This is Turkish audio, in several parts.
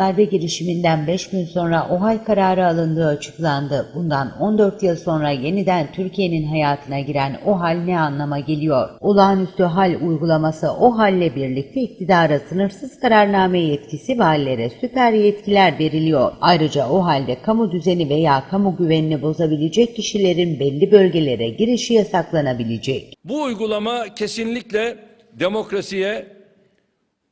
Darbe girişiminden 5 gün sonra OHAL kararı alındığı açıklandı. Bundan 14 yıl sonra yeniden Türkiye'nin hayatına giren OHAL ne anlama geliyor? Olağanüstü hal uygulaması OHAL'le birlikte iktidara sınırsız kararname yetkisi ve süper yetkiler veriliyor. Ayrıca OHAL'de kamu düzeni veya kamu güvenini bozabilecek kişilerin belli bölgelere girişi yasaklanabilecek. Bu uygulama kesinlikle demokrasiye,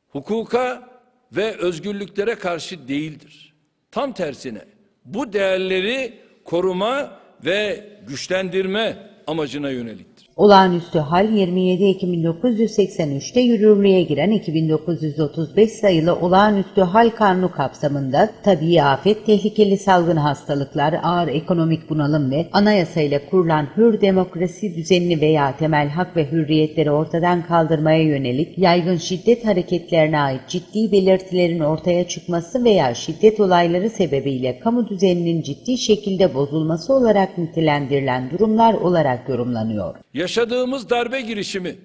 hukuka ve özgürlüklere karşı değildir. Tam tersine bu değerleri koruma ve güçlendirme amacına yöneliktir. Olağanüstü hal 27 Ekim 1983'te yürürlüğe giren 2935 sayılı olağanüstü hal kanunu kapsamında tabii afet, tehlikeli salgın hastalıklar, ağır ekonomik bunalım ve anayasayla kurulan hür demokrasi düzenini veya temel hak ve hürriyetleri ortadan kaldırmaya yönelik yaygın şiddet hareketlerine ait ciddi belirtilerin ortaya çıkması veya şiddet olayları sebebiyle kamu düzeninin ciddi şekilde bozulması olarak nitelendirilen durumlar olarak yorumlanıyor. Yaşadığımız darbe girişimi.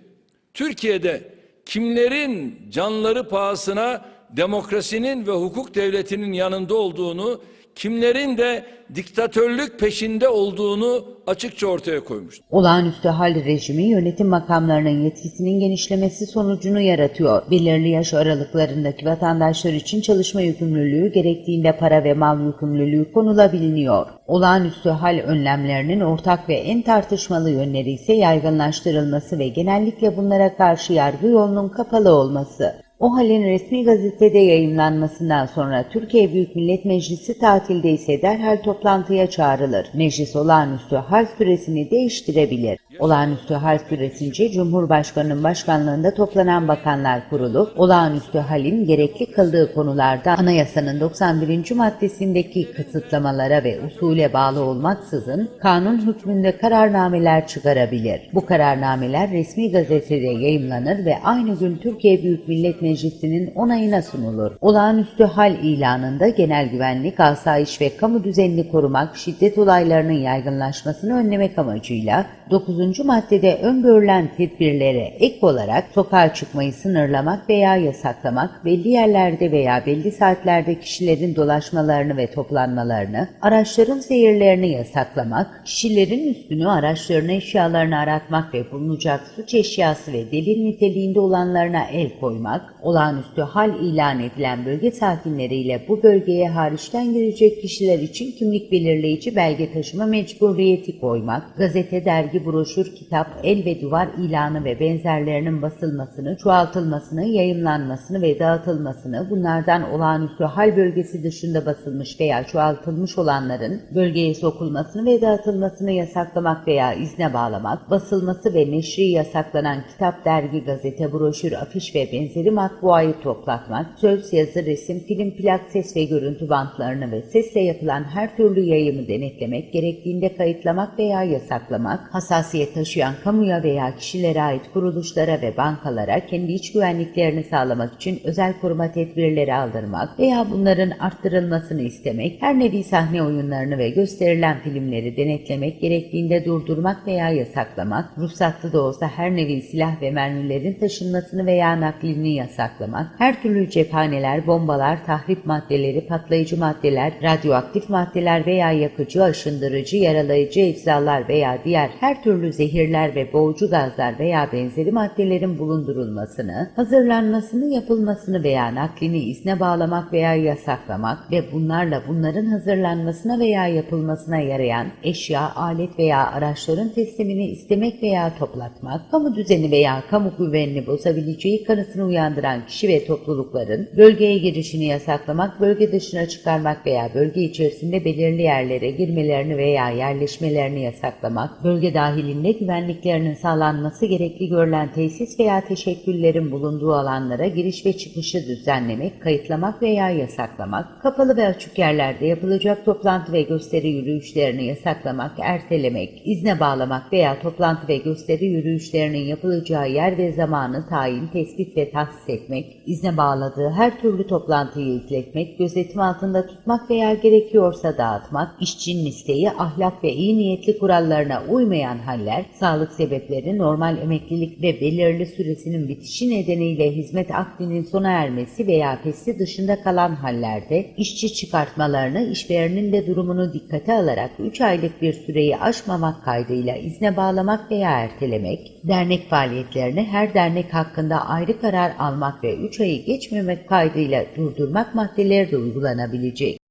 Türkiye'de kimlerin canları pahasına demokrasinin ve hukuk devletinin yanında olduğunu, kimlerin de diktatörlük peşinde olduğunu açıkça ortaya koymuştur. Olağanüstü hal rejimi yönetim makamlarının yetkisinin genişlemesi sonucunu yaratıyor. Belirli yaş aralıklarındaki vatandaşlar için çalışma yükümlülüğü gerektiğinde para ve mal yükümlülüğü konulabiliyor. Olağanüstü hal önlemlerinin ortak ve en tartışmalı yönleri ise yaygınlaştırılması ve genellikle bunlara karşı yargı yolunun kapalı olması. O halin resmi gazetede yayınlanmasından sonra Türkiye Büyük Millet Meclisi tatilde ise derhal toplantıya çağrılır. Meclis olağanüstü hal süresini değiştirebilir. Olağanüstü hal süresince Cumhurbaşkanı'nın başkanlığında toplanan Bakanlar Kurulu, olağanüstü halin gerekli kıldığı konularda anayasanın 91. maddesindeki kısıtlamalara ve usule bağlı olmaksızın kanun hükmünde kararnameler çıkarabilir. Bu kararnameler resmi gazetede yayımlanır ve aynı gün Türkiye Büyük Millet Meclisi'nin onayına sunulur. Olağanüstü hal ilanında genel güvenlik, asayiş ve kamu düzenini korumak, şiddet olaylarının yaygınlaşmasını önlemek amacıyla 9. maddede öngörülen tedbirlere ek olarak sokağa çıkmayı sınırlamak veya yasaklamak, belli yerlerde veya belli saatlerde kişilerin dolaşmalarını ve toplanmalarını, araçların seyirlerini yasaklamak, kişilerin üstünü araçlarını eşyalarını aratmak ve bulunacak suç eşyası ve delil niteliğinde olanlarına el koymak, olağanüstü hal ilan edilen bölge sakinleriyle bu bölgeye hariçten girecek kişiler için kimlik belirleyici belge taşıma mecburiyeti koymak, gazete, dergi, broşür, kitap, el ve duvar ilanı ve benzerlerinin basılmasını, çoğaltılmasını, yayımlanmasını ve dağıtılmasını, bunlardan olağanüstü hal bölgesi dışında basılmış veya çoğaltılmış olanların bölgeye sokulmasını ve dağıtılmasını yasaklamak veya izne bağlamak, basılması ve neşri yasaklanan kitap, dergi, gazete, broşür, afiş ve benzeri matbuayı toplatmak, söz, yazı, resim, film, plak, ses ve görüntü bantlarını ve sesle yapılan her türlü yayımı denetlemek, gerektiğinde kayıtlamak veya yasaklamak, hassasiyet taşıyan kamuya veya kişilere ait kuruluşlara ve bankalara kendi iç güvenliklerini sağlamak için özel koruma tedbirleri aldırmak veya bunların arttırılmasını istemek, her nevi sahne oyunlarını ve gösterilen filmleri denetlemek, gerektiğinde durdurmak veya yasaklamak, ruhsatlı da olsa her nevi silah ve mermilerin taşınmasını veya naklini yasaklamak, her türlü cephaneler, bombalar, tahrip maddeleri, patlayıcı maddeler, radyoaktif maddeler veya yakıcı, aşındırıcı, yaralayıcı eczalar veya diğer her türlü zehirler ve boğucu gazlar veya benzeri maddelerin bulundurulmasını, hazırlanmasını, yapılmasını veya naklini izne bağlamak veya yasaklamak ve bunlarla bunların hazırlanmasına veya yapılmasına yarayan eşya, alet veya araçların teslimini istemek veya toplatmak, kamu düzeni veya kamu güvenini bozabileceği kanısını uyandıran kişi ve toplulukların bölgeye girişini yasaklamak, bölge dışına çıkarmak veya bölge içerisinde belirli yerlere girmelerini veya yerleşmelerini yasaklamak, bölge dahilinde güvenliklerinin sağlanması gerekli görülen tesis veya teşekküllerin bulunduğu alanlara giriş ve çıkışı düzenlemek, kayıtlamak veya yasaklamak, kapalı ve açık yerlerde yapılacak toplantı ve gösteri yürüyüşlerini yasaklamak, ertelemek, izne bağlamak veya toplantı ve gösteri yürüyüşlerinin yapılacağı yer ve zamanı tayin, tespit ve tahsis etmek, izne bağladığı her türlü toplantıyı izletmek, gözetim altında tutmak veya gerekiyorsa dağıtmak, işçinin isteği, ahlak ve iyi niyetli kurallarına uymayan haller, sağlık sebepleri, normal emeklilik ve belirli süresinin bitişi nedeniyle hizmet akdinin sona ermesi veya fesli dışında kalan hallerde işçi çıkartmalarını işverenin de durumunu dikkate alarak 3 aylık bir süreyi aşmamak kaydıyla izne bağlamak veya ertelemek, dernek faaliyetlerini her dernek hakkında ayrı karar almak ve 3 ayı geçmemek kaydıyla durdurmak maddeleri de uygulanabilecek.